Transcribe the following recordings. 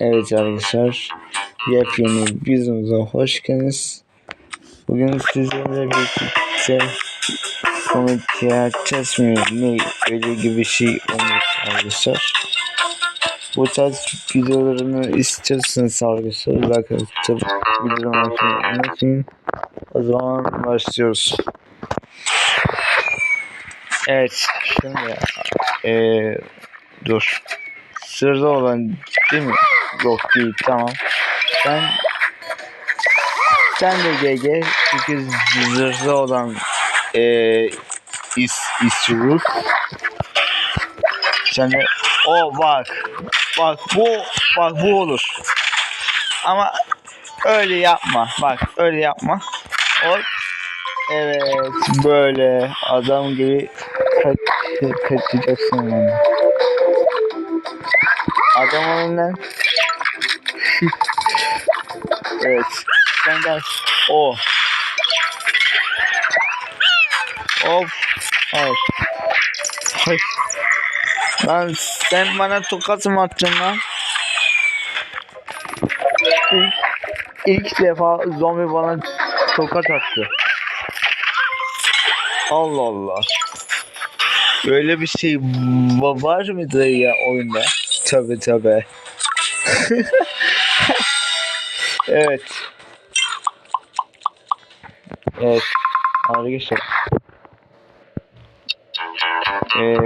Evet arkadaşlar, yepyeni videomuza hoş geldiniz. Bugün sizlerle birlikte komedya çözmüyor ne öyle gibi şey olmuş arkadaşlar. Bu tarz videolarını istiyorsanız arkadaşlar like atıp videomu açmayı unutmayın. O zaman başlıyoruz. Evet, şimdi eee dur. Sırada olan değil mi? Yok değil tamam. Sen sen de GG çünkü zırhlı olan eee is isruf. Sen de o bak bak bu bak bu olur. Ama öyle yapma. Bak öyle yapma. O evet böyle adam gibi kaç, kaçacaksın yani. Adam önünden evet. Sen gel. O. Of evet. Ay. lan sen bana tokat mı attın lan? İlk, ilk defa zombi bana tokat attı. Allah Allah. Böyle bir şey va- var mıdır ya oyunda? Tabi tabi. evet. Evet. Arkadaşlar. Ee,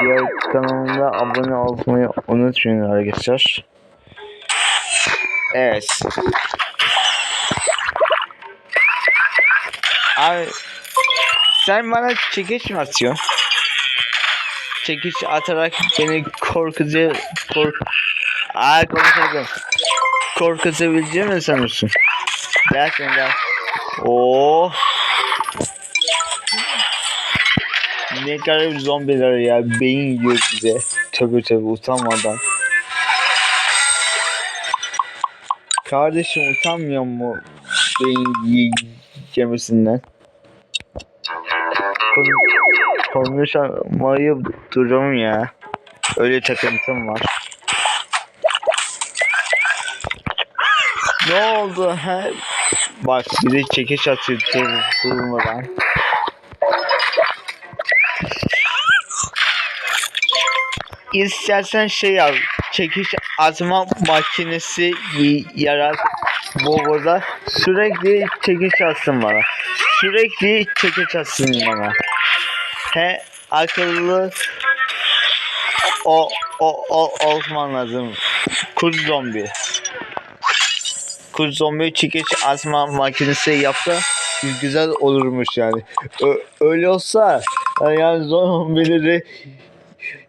diğer kanalımda abone olmayı unutmayın arkadaşlar. Evet. Abi sen bana çekiç mi atıyorsun? Çekiç atarak beni korkutucu kork Aa konuşalım. Korkutabileceğimi mi sanıyorsun? Gel sen gel. Oo. Ne kadar zombiler ya beyin yiyor bize. Tövbe tövbe utanmadan. Kardeşim utanmıyor mu beyin yemesinden? Kon- konuşamayı durum ya. Öyle takıntım var. Ne oldu ha? Bak bir de çekiş atıyor dur, durmadan. İstersen şey al. Çekiş atma makinesi yarat. Bu burada sürekli çekiş atsın bana. Sürekli çekiş atsın bana. He akıllı o o o olman lazım. Kurt zombi. Kurt zombi çekiç asma makinesi yapsa güzel olurmuş yani. Ö- öyle olsa yani zombileri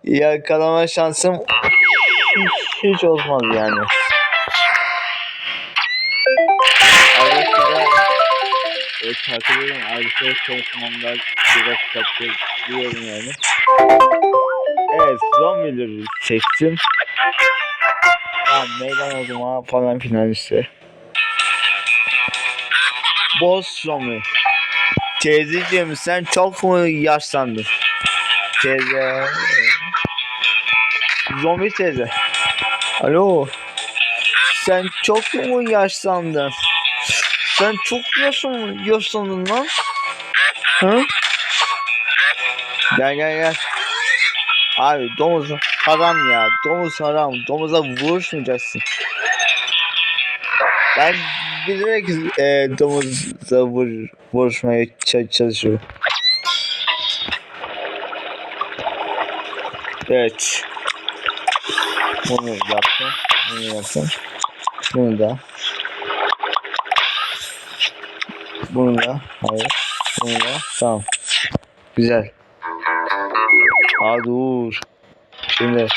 yakalama şansım hiç, olmaz yani. Arkadaşlar evet, takılıyorum. Arkadaşlar çalışmamda biraz takılıyorum yani. Evet zombileri seçtim. Tamam meydan oldum ha falan filan işte. Boss zombi. Teyzeciğim sen çok mu yaşlandın? Teyze. Zombi teyze. Alo. Sen çok mu yaşlandın? Sen çok yaşlandın, yaşlandın lan. Hı? Gel gel gel. Abi domuz haram ya. Domuz haram. Domuza vuruşmayacaksın. Ben bilerek e, domuzla vur, vuruşmaya çalışıyorum. Evet. Bunu yaptım. Bunu yaptım. Bunu da. Bunu da. Hayır. Bunu da. Tamam. Güzel. Aa dur. Şimdi.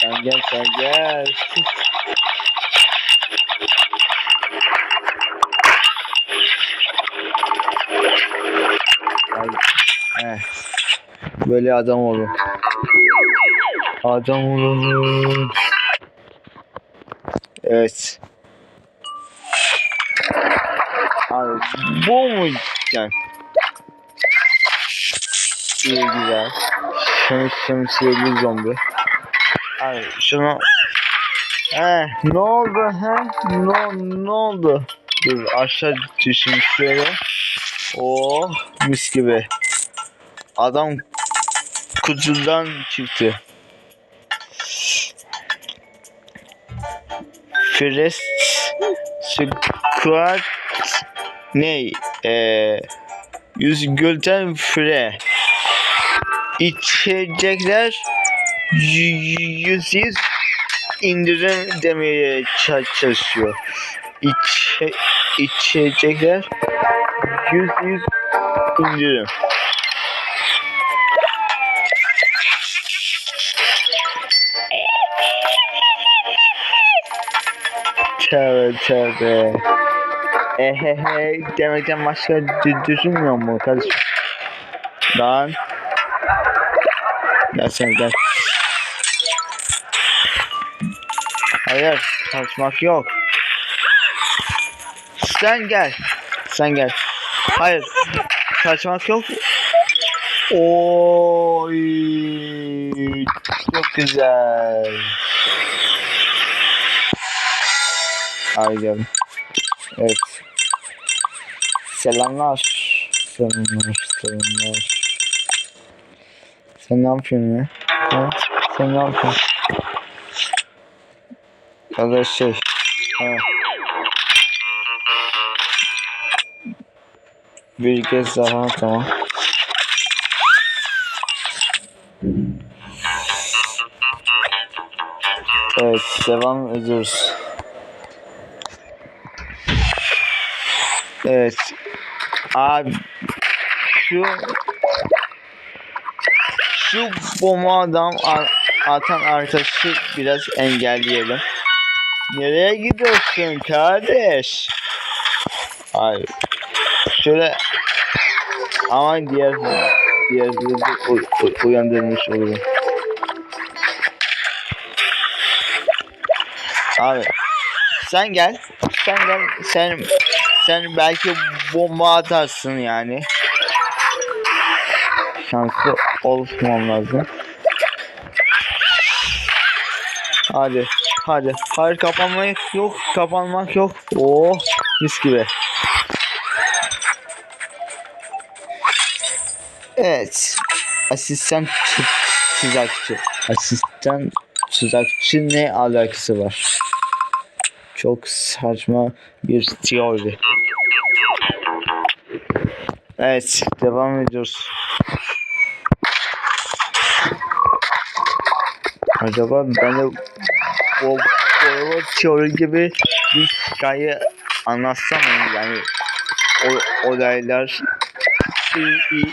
Sen gel sen gel. Heh. Böyle adam olur. Adam olur. Evet. Bu mu yani? İyi güzel. Şunu şemsiyeli zombi. Abi şunu... He ne oldu he? Ne, ne oldu? Dur aşağı düşün şöyle. Oh mis gibi. Adam kutudan çıktı. First Squad ne? Ee, yüz gülten fire. İçecekler y- yüz yüz indirim demeye ça- çalışıyor. İçe, içecekler yüz yüz indirim. Tövbe tövbe. Ehehe demekten başka dü- düşünmüyor mu kardeşim? Lan. Gel sen gel. Hayır kaçmak yok. Sen gel. Sen gel. Hayır. Kaçmak yok. Oy. Çok güzel. Gel. Evet. Selamlar. Selamlar. Selamlar. Sen ne yapıyorsun ya? Ha? Sen ne yapıyorsun? Ya da şey. Ha. Bir kez daha tamam. Evet devam ediyoruz. Evet. Abi şu şu bomba adam atan arkadaşı biraz engelleyelim. Nereye gidiyorsun kardeş? Hayır. Şöyle ama diğer diğer uyandırmış olurum. Abi sen gel. Sen gel. Sen sen belki bomba atarsın yani. Şanslı olmam lazım. Hadi. Hadi. Hayır kapanmak yok. Kapanmak yok. Oh mis gibi. Evet. Asistan tuzakçı. Asistan tuzakçı ne alakası var? Çok saçma bir teori. Evet, devam ediyoruz. Acaba ben de o, o teori gibi bir hikaye anlatsam mı? Yani o, olaylar il, il,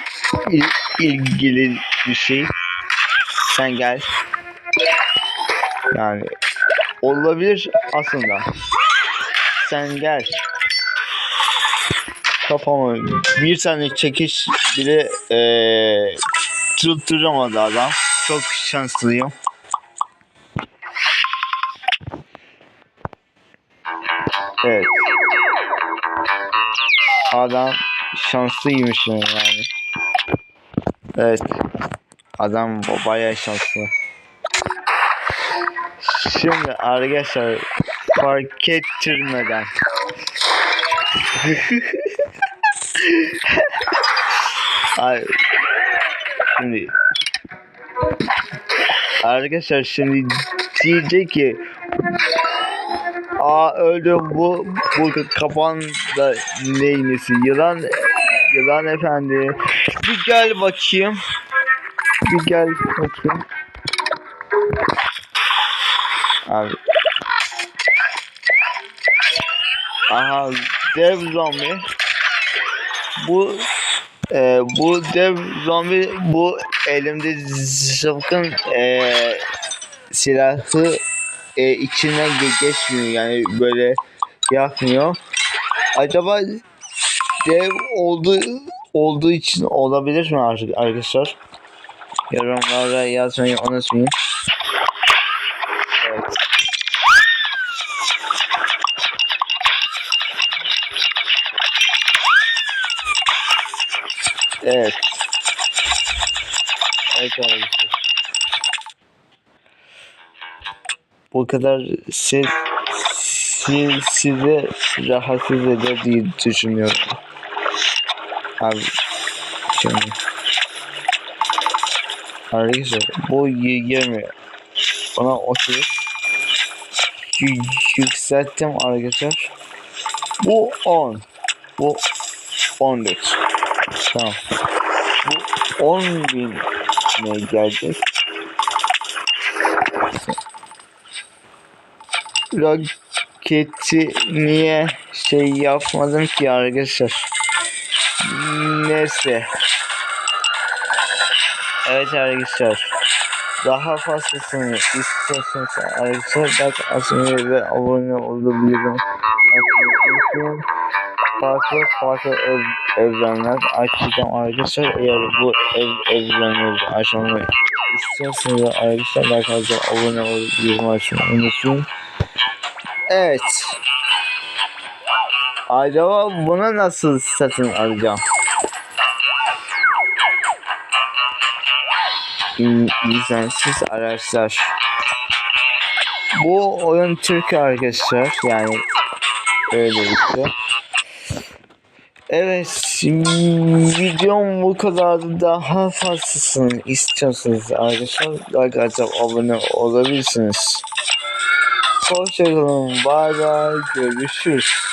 il, ilgili bir şey. Sen gel. Yani olabilir aslında. Sen gel. Kafama bir tane çekiş bile eee tutturamadı adam. Çok şanslıyım. Evet. Adam şanslıymış yani. Evet. Adam ba- bayağı şanslı. Şimdi arkadaşlar fark ettirmeden. Ay, şimdi. Arkadaşlar şimdi diyecek ki Aa öldü bu bu kapan da neynesi yılan yılan efendi. Bir gel bakayım. Bir gel bakayım abi aha dev zombi bu e, bu dev zombi bu elimde zıpkın e, silahı e, içinden ge- geçmiyor yani böyle yapmıyor. Acaba dev olduğu olduğu için olabilir mi ar- arkadaşlar? Yorumlara yazmayı unutmayın. Evet. Evet arkadaşlar. Bu kadar ses si- size rahatsız eder diye düşünüyorum. Abi şimdi arkadaşlar bu y- yemiyor. Bana oturup y- yükselttim arkadaşlar. Bu 10. Bu 14. Tamam. Bu 10 bin ne geldi? Roketi niye şey yapmadım ki arkadaşlar? Neyse. Evet arkadaşlar. Daha fazlasını istiyorsanız arkadaşlar bak ve abone olabilirim. Unutmayın. Farklı farklı ev, evrenler açacağım arkadaşlar. Eğer bu ev evrenleri açmayı istiyorsanız arkadaşlar arkadaşlar abone olabilirim açmayı unutmayın. Evet. Acaba bunu nasıl satın alacağım? İn- İzlensiz araçlar. Bu oyun Türk arkadaşlar yani öyle şey. Evet videom bu kadar daha fazlasını istiyorsanız arkadaşlar like atıp abone olabilirsiniz. Hoşçakalın bay bay görüşürüz.